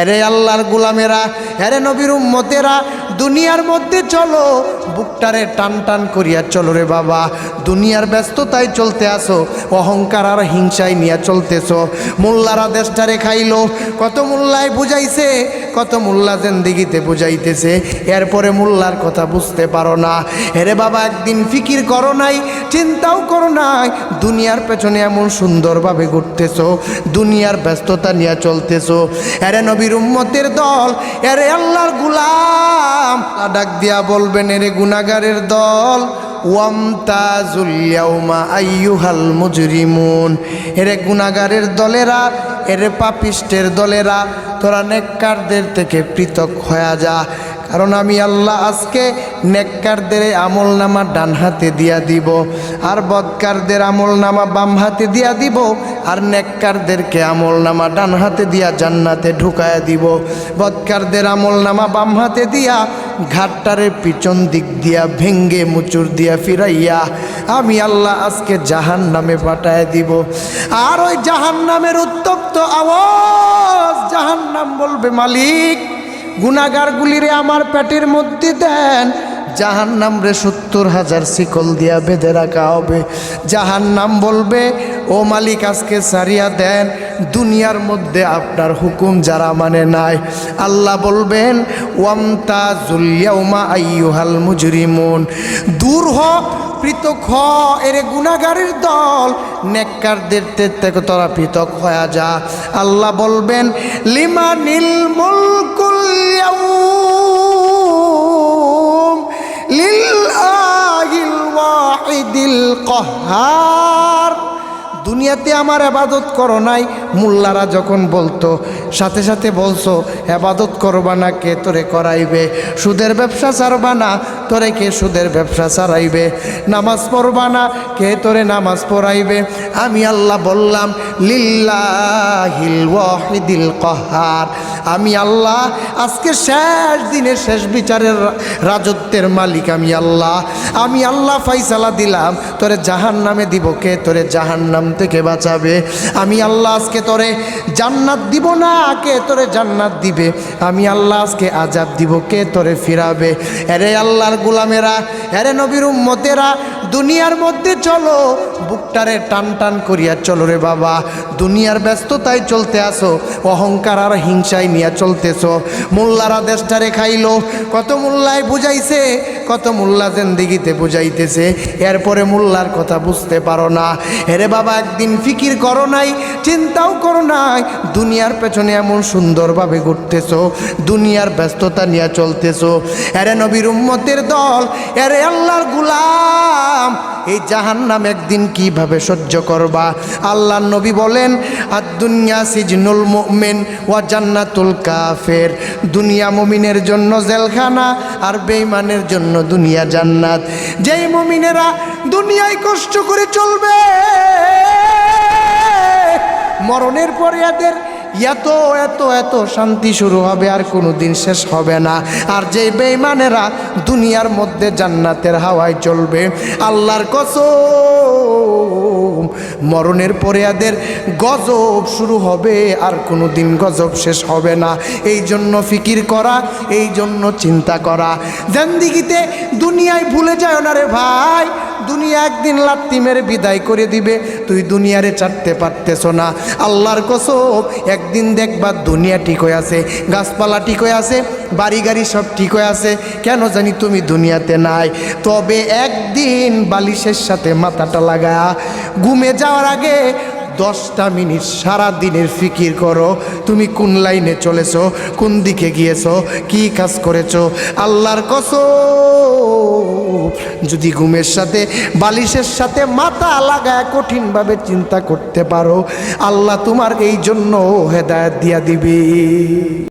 আরে আল্লাহর গুলামেরা হ্যারে নবীর উম্মতেরা, দুনিয়ার মধ্যে চলো, বুকটারে টান টান করিয়া চলো রে বাবা। দুনিয়ার ব্যস্ততায় চলতে আসো, অহংকার আর হিংসায় নিয়ে চলতেছ। মোল্লারা দেশটারে খাইলো, কত মোল্লায় বুঝাইছে কত মোল্লা জেন্দিগিতে বুঝাইতেছে, এরপরে মোল্লার কথা বুঝতে পারো না। হেরে বাবা, একদিন ফিকির করো নাই, চিন্তাও করো নাই, দুনিয়ার পেছনে এমন সুন্দরভাবে ঘুরতেছো, দুনিয়ার ব্যস্ততা নিয়ে চলতেছো। এরে নবীর উম্মতের দল এরে আল্লাহর গুলাম ডাক দিয়া বলবেন, এরে গুনাগারের দল ওয়ামতাজুল ইয়াউমা আইয়ুহাল মুজরিমুন। এরে গুনাগারের দলেরা, এরে পাপিষ্টের দলেরা, তোরা নেককারদের থেকে পৃথক হয়ে যা। কারণ আমি আল্লাহ আজকে নেককারদের আমল নামা ডান হাতে দিয়া দিব, আর বদকারদের আমল নামা বাম হাতে দিয়া দিব, আর নেককারদেরকে আমল নামা ডান হাতে দিয়া জান্নাতে ঢুকায়া দিব। বদকারদের আমল নামা বাম হাতে দিয়া ঘাটটারে পিছন দিক দিয়া, ভেঙ্গে মুচুর দিয়া ফিরাইয়া, আমি আল্লাহ আজকে জাহান নামে পাঠায় দিব। আর ওই জাহান নামের উত্তপ্ত আওয়াজ জাহান নাম বলবে, মালিক গুনাগারগুলিরে আমার পেটের মধ্যে দেন। জাহান নাম রে সত্তর হাজার শিকল দিয়া বেঁধে রাখা হবে। জাহান নাম বলবে ও মালিক আজকে সারিয়া দেন, দুনিয়ার মধ্যে আপনার হুকুম যারা মানে নাই। আল্লাহ বলবেন ওয়ামতা জুলিয়াউমা আইয়ুহাল মুজরিমুন। দূর হ, পৃথক হ, এরে গুনাগারের দল। নেককারদের থেকে তোরা পৃথক হয়ে যা। আল্লাহ বলবেন লিমা নীল মুলকুল লিল্লাহিল ওয়াহিদিল কহার। দুনিয়াতে আমার আবাদত করো নাই? মোল্লারা যখন বলতো, সাথে সাথে বলছো, আবাদত করবা না, কে তোরে করাইবে? সুদের ব্যবসা ছাড়বা না, তোরে কে সুদের ব্যবসা ছাড়াইবে? নামাজ পড়বা না, কে তোরে নামাজ পড়াইবে? আমি আল্লাহ বললাম, লিল্লাহিল কহার। আমি আল্লাহ, আজকে শেষ দিনে শেষ বিচারের রাজত্বের মালিক আমি আল্লাহ। আমি আল্লাহ ফাইসালা দিলাম, তোরে জাহান নামে দিব কে? তোরে জাহান নাম থেকে বাঁচাবে। আমি আল্লাহ আজকে তোরে জান্নাত দিব না, কে তোরে জান্নাত দিবে? আমি আল্লাহ আজকে আজাব দিব, কে তোরে ফিরাবে? এরে আল্লাহর গুলামেরা, এরে নবীর উম্মতেরা, দুনিয়ার মধ্যে চলো বুকটারে টান টান করিয়া চলো রে বাবা। দুনিয়ার ব্যস্ততায় চলতে আসো, অহংকার আর হিংসায় নিয়ে চলতেছ। মোল্লারা দেশটারে খাইলো, কত মোল্লায় বুঝাইছে, কত মোল্লা জেন্দিগিতে বুঝাইতেছে। এরপরে মোল্লার কথা বুঝতে পারো না। হেরে বাবা, একদিন ফিকির করো নাই, চিন্তাও করো নাই, দুনিয়ার পেছনে এমন সুন্দরভাবে ঘুরতেছো, দুনিয়ার ব্যস্ততা নিয়ে চলতেছো। এরে নবীর উম্মতের দল, এরে আল্লাহর গুলাম এই জাহান্নাম একদিন কীভাবে সহ্য করবা? আল্লাহ নবী বলেন আর দুনিয়া সিজনুল মুমিন ওয়া জান্নাতুল কাফের। দুনিয়া মুমিনের জন্য জেলখানা আর বেঈমানের জন্য দুনিয়া জান্নাত। যেই মুমিনেরা দুনিয়ায় কষ্ট করে চলবে, মরণের পরে এদের এত এত এত শান্তি শুরু হবে আর কোনো দিন শেষ হবে না। আর যে বেইমানেরা দুনিয়ার মধ্যে জান্নাতের হাওয়ায় চলবে, আল্লাহর কসম, মরণের পরে এদের গজব শুরু হবে আর কোনো দিন গজব শেষ হবে না। এই জন্য ফিকির করা, এই জন্য চিন্তা করা। জান্দিগিতে দুনিয়ায় ভুলে যায় না রে ভাই। দুনিয়া একদিন লাত্তি মেরে বিদায় করে দিবে। তুই দুনিয়ারে চাটতে পারতেছ না। আল্লাহর কসব একদিন দেখবা দুনিয়া ঠিক হয়ে আছে, গাছপালা ঠিক হয়ে আছে বাড়ি গাড়ি সব ঠিক হয়ে আছে। কেন জানি তুমি দুনিয়াতে নাই। তবে একদিন বালিশের সাথে মাথাটা লাগা ঘুমে যাওয়ার আগে দশটা মিনিট সারা দিনের ফিকির করো। তুমি কোন লাইনে চলেছ? কোন দিকে গিয়েছ? কি কাজ করেছ? আল্লাহর কসম। যদি ঘুমের সাথে, বালিশের সাথে মাথা লাগায় কঠিনভাবে চিন্তা করতে পারো, আল্লাহ তোমার এই জন্য হেদায়ত দিয়া দিবি।